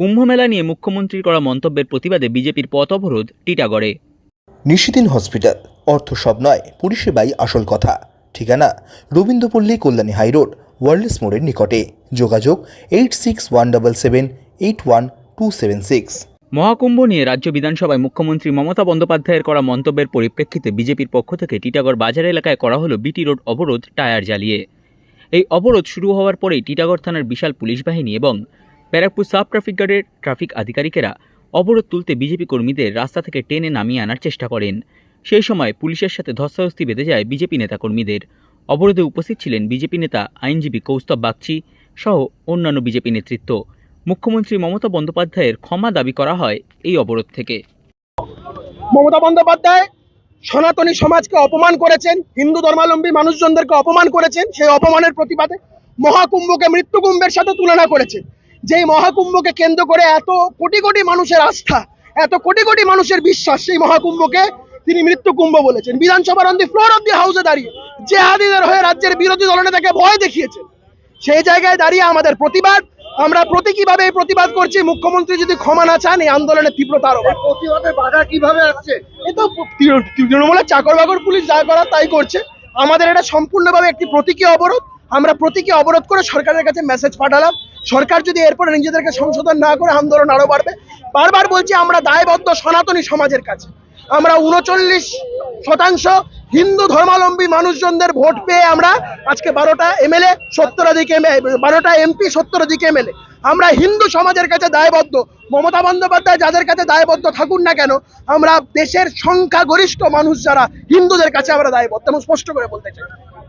কুম্ভমেলা নিয়ে মুখ্যমন্ত্রীর করা মন্তব্যের প্রতিবাদে বিজেপির পথ অবরোধ টিটাগড়ে। নিশিদিন হসপিটাল অর্থ সব নয় পরিষেবাই আসল কথা। ঠিকানা রবীন্দ্রপল্লী কল্যাণী হাইরোড ওয়ার্ল্ডস মোড়ের নিকটে। যোগাযোগ eight six one double seven eight one two seven six. Mahakumbh নিয়ে রাজ্য বিধানসভায় মুখ্যমন্ত্রী মমতা বন্দ্যোপাধ্যায়ের করা মন্তব্যের পরিপ্রেক্ষিতে বিজেপির পক্ষ থেকে টিটাগড় বাজার এলাকায় করা হলো বিটি রোড অবরোধ টায়ার জ্বালিয়ে। এই অবরোধ শুরু হওয়ার পরেই টিটাগড় থানার বিশাল পুলিশ বাহিনী এবং ব্যারাকপুর সাব ট্রাফিক গার্ডের ট্রাফিক আধিকারিকেরা অবরোধ তুলতে বিজেপি কর্মীদের রাস্তা থেকে টেনে নামিয়ে আনার চেষ্টা করেন। সেই সময় পুলিশের সাথে ধস্তাধস্তি বেঁধে যায় বিজেপি নেতাকর্মীদের। অবরোধে উপস্থিত ছিলেন বিজেপি নেতা, আইনজীবী কৌস্তব বাগচি সহ অন্যান্য বিজেপি নেতৃত্ব। মুখ্যমন্ত্রী মমতা বন্দ্যোপাধ্যায়ের ক্ষমা দাবি করা হয় এই অবরোধ থেকে। মমতা বন্দ্যোপাধ্যায় সনাতনী সমাজকে অপমান করেছেন, হিন্দু ধর্মাবলম্বী মানুষজনদেরকে অপমান করেছেন, সেই অপমানের প্রতিবাদে মহাকুম্ভকে মৃত্যুকুম্ভের সাথে তুলনা করেছেন যেই মহাকুম্ভকে কেন্দ্র করে এত কোটি কোটি মানুষের আস্থা এত কোটি কোটি মানুষের বিশ্বাস সেই মহাকুম্ভকে তিনি মৃত্যুকুম্ভ বলেছেন। বিধানসভার on the floor of the হাউসে দাঁড়িয়ে যে হাদিদের হয়ে রাজ্যের বিরোধী দলনেতাকে ভয় দেখিয়েছেন। সেই জায়গায় দাঁড়িয়ে আমাদের প্রতিবাদ আমরা প্রতীকীভাবে এই প্রতিবাদ করছি। মুখ্যমন্ত্রী যদি ক্ষমা না চান এই আন্দোলনের তীব্রতা আরও বাধা কীভাবে আসছে? এ তো তৃণমূলের চাকর বাকর পুলিশ যা করার তাই করছে। আমাদের এটা সম্পূর্ণভাবে একটি প্রতীকী অবরোধ। আমরা প্রতীকী অবরোধ করে সরকারের কাছে মেসেজ পাঠালাম। সরকার যদি এরপরে নিজেদেরকে সংশোধন না করে আন্দোলন আরও বাড়বে। বারবার বলছি, আমরা দায়বদ্ধ সনাতনী সমাজের কাছে। আমরা উনচল্লিশ শতাংশ হিন্দু ধর্মাবলম্বী মানুষজনদের ভোট পেয়ে আমরা আজকে বারোটা এমএলএ সত্তরাধিক বারোটা এমপি সত্তরাধিক এমএলএ। আমরা হিন্দু সমাজের কাছে দায়বদ্ধ। মমতা বন্দ্যোপাধ্যায় যাদের কাছে দায়বদ্ধ থাকুন না কেন, আমরা দেশের সংখ্যাগরিষ্ঠ মানুষ যারা হিন্দুদের কাছে আমরা দায়বদ্ধ। এবং স্পষ্ট করে বলতে চাই।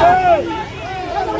Hey!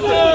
¡Gol!